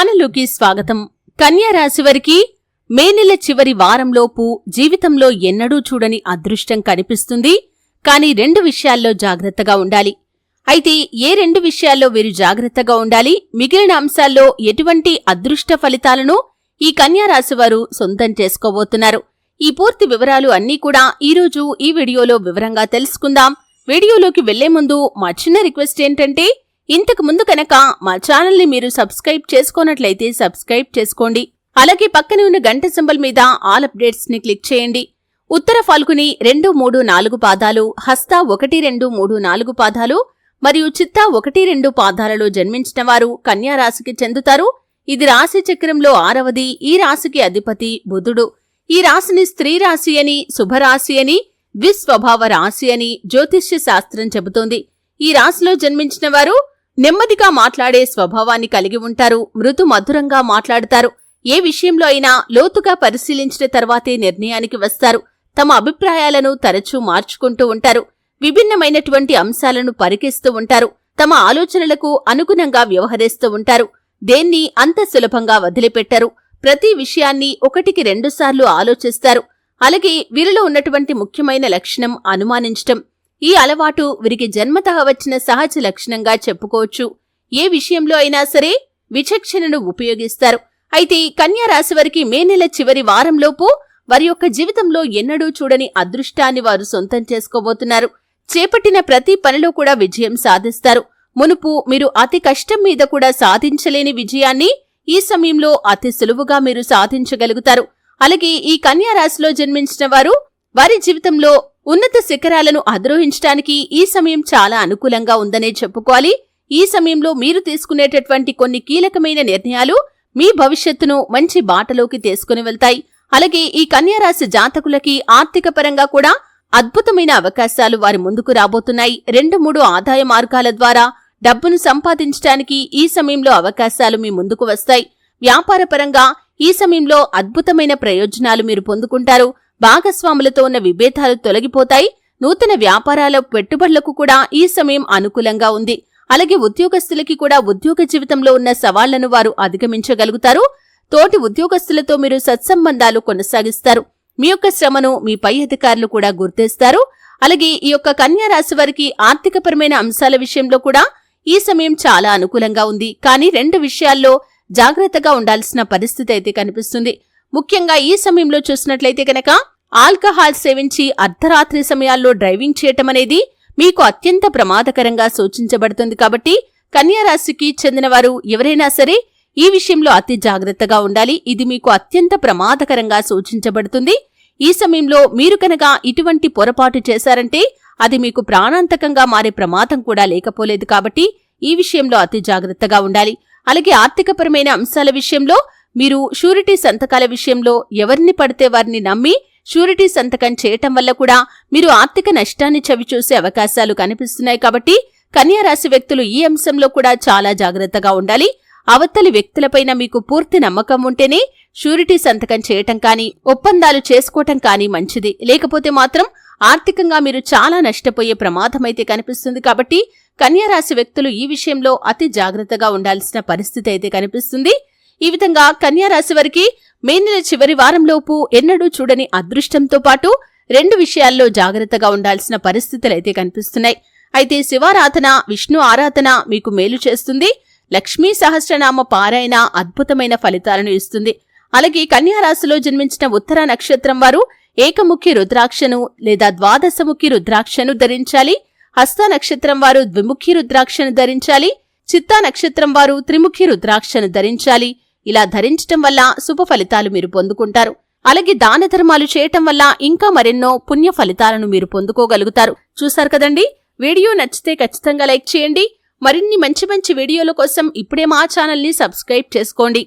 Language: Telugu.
ఛానల్లోకి స్వాగతం. కన్యా రాశి వారికి మే నెల చివరి వారంలోపు జీవితంలో ఎన్నడూ చూడని అదృష్టం కనిపిస్తుంది. కానీ రెండు విషయాల్లో జాగ్రత్తగా ఉండాలి. అయితే ఏ రెండు విషయాల్లో వీరు జాగ్రత్తగా ఉండాలి? మిగిలిన అంశాల్లో ఎటువంటి అదృష్ట ఫలితాలను ఈ కన్యా రాశి వారు సొంతం చేసుకోబోతున్నారు. ఈ పూర్తి వివరాలు అన్నీ కూడా ఈరోజు ఈ వీడియోలో వివరంగా తెలుసుకుందాం. వీడియోలోకి వెళ్ళే ముందు మా చిన్న రిక్వెస్ట్ ఏంటంటే ఇంతకు ముందు కనుక మా ఛానల్ని మీరు సబ్స్క్రైబ్ చేసుకోనట్లయితే సబ్స్క్రైబ్ చేసుకోండి. అలాగే పక్కనే ఉన్న గంట సింబల్ మీద ఆల్ అప్డేట్స్ని క్లిక్ చేయండి. ఉత్తర ఫాల్గుని రెండు మూడు నాలుగు పాదాలు హస్త ఒకటి రెండు మూడు నాలుగు పాదాలు మరియు చిత్త ఒకటి రెండు పాదాలలో జన్మించిన వారు కన్యా రాశికి చెందుతారు. ఇది రాశి చక్రంలో ఆరవది ఈ రాశికి అధిపతి బుధుడు. ఈ రాశిని స్త్రీ రాశి అని శుభరాశి అని ద్విస్వభావ రాశి అని జ్యోతిష్య శాస్త్రం చెబుతోంది. ఈ రాశిలో జన్మించిన వారు నెమ్మదిగా మాట్లాడే స్వభావాన్ని కలిగి ఉంటారు మృదు మధురంగా మాట్లాడతారు. ఏ విషయంలో అయినా లోతుగా పరిశీలించిన తర్వాతే నిర్ణయానికి వస్తారు. తమ అభిప్రాయాలను తరచూ మార్చుకుంటూ ఉంటారు. విభిన్నమైనటువంటి అంశాలను పరికిస్తూ ఉంటారు. తమ ఆలోచనలకు అనుగుణంగా వ్యవహరిస్తూ ఉంటారు. దేన్ని అంత సులభంగా వదిలిపెట్టరు. ప్రతి విషయాన్ని ఒకటికి రెండుసార్లు ఆలోచిస్తారు. అలాగే వీరిలో ఉన్నటువంటి ముఖ్యమైన లక్షణం అనుమానించటం. ఈ అలవాటు వీరికి జన్మతః వచ్చిన సహజ లక్షణంగా చెప్పుకోవచ్చు. ఏ విషయంలో అయినా సరే విచక్షణను ఉపయోగిస్తారు. అయితే కన్యా రాశి వారికి మే నెల చివరి వారంలోపు వారి యొక్క జీవితంలో ఎన్నడూ చూడని అదృష్టాన్ని వారు సొంతం చేసుకోబోతున్నారు. చేపట్టిన ప్రతి పనిలో కూడా విజయం సాధిస్తారు. మునుపు మీరు అతి కష్టం మీద కూడా సాధించలేని విజయాన్ని ఈ సమయంలో అతి సులువుగా మీరు సాధించగలుగుతారు. అలాగే ఈ కన్యా రాశిలో జన్మించిన వారు వారి జీవితంలో ఉన్నత శిఖరాలను అధిరోహించడానికి ఈ సమయం చాలా అనుకూలంగా ఉందనే చెప్పుకోవాలి. ఈ సమయంలో మీరు తీసుకునేటటువంటి కొన్ని కీలకమైన నిర్ణయాలు మీ భవిష్యత్తును మంచి బాటలోకి తీసుకుని వెళ్తాయి. అలాగే ఈ కన్యారాశి జాతకులకి ఆర్థిక పరంగా కూడా అద్భుతమైన అవకాశాలు వారి ముందుకు రాబోతున్నాయి. రెండు మూడు ఆదాయ మార్గాల ద్వారా డబ్బును సంపాదించడానికి ఈ సమయంలో అవకాశాలు మీ ముందుకు వస్తాయి. వ్యాపారపరంగా ఈ సమయంలో అద్భుతమైన ప్రయోజనాలు మీరు పొందుకుంటారు. భాగస్వాములతో ఉన్న విభేదాలు తొలగిపోతాయి. నూతన వ్యాపారాల పెట్టుబడులకు కూడా ఈ సమయం అనుకూలంగా ఉంది. అలాగే ఉద్యోగస్తులకి కూడా ఉద్యోగ జీవితంలో ఉన్న సవాళ్ళను వారు అధిగమించగలుగుతారు. తోటి ఉద్యోగస్తులతో మీరు సత్సంబంధాలు కొనసాగిస్తారు. మీ యొక్క శ్రమను మీ పై అధికారులు కూడా గుర్తిస్తారు. అలాగే ఈ యొక్క కన్యా రాశి వారికి ఆర్థికపరమైన అంశాల విషయంలో కూడా ఈ సమయం చాలా అనుకూలంగా ఉంది. కానీ రెండు విషయాల్లో జాగ్రత్తగా ఉండాల్సిన పరిస్థితి అయితే కనిపిస్తుంది. ముఖ్యంగా ఈ సమయంలో చూసినట్లయితే కనుక ఆల్కహాల్ సేవించి అర్ధరాత్రి సమయాల్లో డ్రైవింగ్ చేయటం అనేది మీకు అత్యంత ప్రమాదకరంగా సూచించబడుతుంది కాబట్టి కన్యారాశికి చెందినవారు ఎవరైనా సరే ఈ విషయంలో అతి జాగ్రత్తగా ఉండాలి. ఇది మీకు అత్యంత ప్రమాదకరంగా సూచించబడుతుంది. ఈ సమయంలో మీరు కనుక ఇటువంటి పొరపాటు చేశారంటే అది మీకు ప్రాణాంతకంగా మారే ప్రమాదం కూడా లేకపోలేదు కాబట్టి ఈ విషయంలో అతి జాగ్రత్తగా ఉండాలి. అలాగే ఆర్థికపరమైన అంశాల విషయంలో మీరు షూరిటీ సంతకాల విషయంలో ఎవరిని పడితే వారిని నమ్మి షూరిటీ సంతకం చేయటం వల్ల కూడా మీరు ఆర్థిక నష్టాన్ని చవిచూసే అవకాశాలు కనిపిస్తున్నాయి కాబట్టి కన్యారాశి వ్యక్తులు ఈ అంశంలో కూడా చాలా జాగ్రత్తగా ఉండాలి. అవతలి వ్యక్తులపైన మీకు పూర్తి నమ్మకం ఉంటేనే షూరిటీ సంతకం చేయటం కానీ ఒప్పందాలు చేసుకోవటం కానీ మంచిది. లేకపోతే మాత్రం ఆర్థికంగా మీరు చాలా నష్టపోయే ప్రమాదమైతే కనిపిస్తుంది కాబట్టి కన్యారాశి వ్యక్తులు ఈ విషయంలో అతి జాగ్రత్తగా ఉండాల్సిన పరిస్థితి అయితే కనిపిస్తుంది. ఈ విధంగా కన్యారాశి వారికి మే నెల చివరి వారంలోపు ఎన్నడూ చూడని అదృష్టంతో పాటు రెండు విషయాల్లో జాగ్రత్తగా ఉండాల్సిన పరిస్థితులైతే కనిపిస్తున్నాయి. అయితే శివారాధన విష్ణు ఆరాధన మీకు మేలు చేస్తుంది. లక్ష్మీ సహస్రనామ పారాయణ అద్భుతమైన ఫలితాలను ఇస్తుంది. అలాగే కన్యారాశిలో జన్మించిన ఉత్తర నక్షత్రం వారు ఏకముఖి రుద్రాక్షను లేదా ద్వాదశముఖి రుద్రాక్షను ధరించాలి. హస్త నక్షత్రం వారు ద్విముఖి రుద్రాక్షను ధరించాలి. చిత్తా నక్షత్రం వారు త్రిముఖి రుద్రాక్షను ధరించాలి. ఇలా ధరించటం వల్ల శుభ ఫలితాలు మీరు పొందుకుంటారు. అలాగే దాన ధర్మాలు చేయటం వల్ల ఇంకా మరెన్నో పుణ్య ఫలితాలను మీరు పొందుకోగలుగుతారు. చూశారు కదండి? వీడియో నచ్చితే ఖచ్చితంగా లైక్ చేయండి. మరిన్ని మంచి మంచి వీడియోల కోసం ఇప్పుడే మా ఛానల్ని సబ్స్క్రైబ్ చేసుకోండి.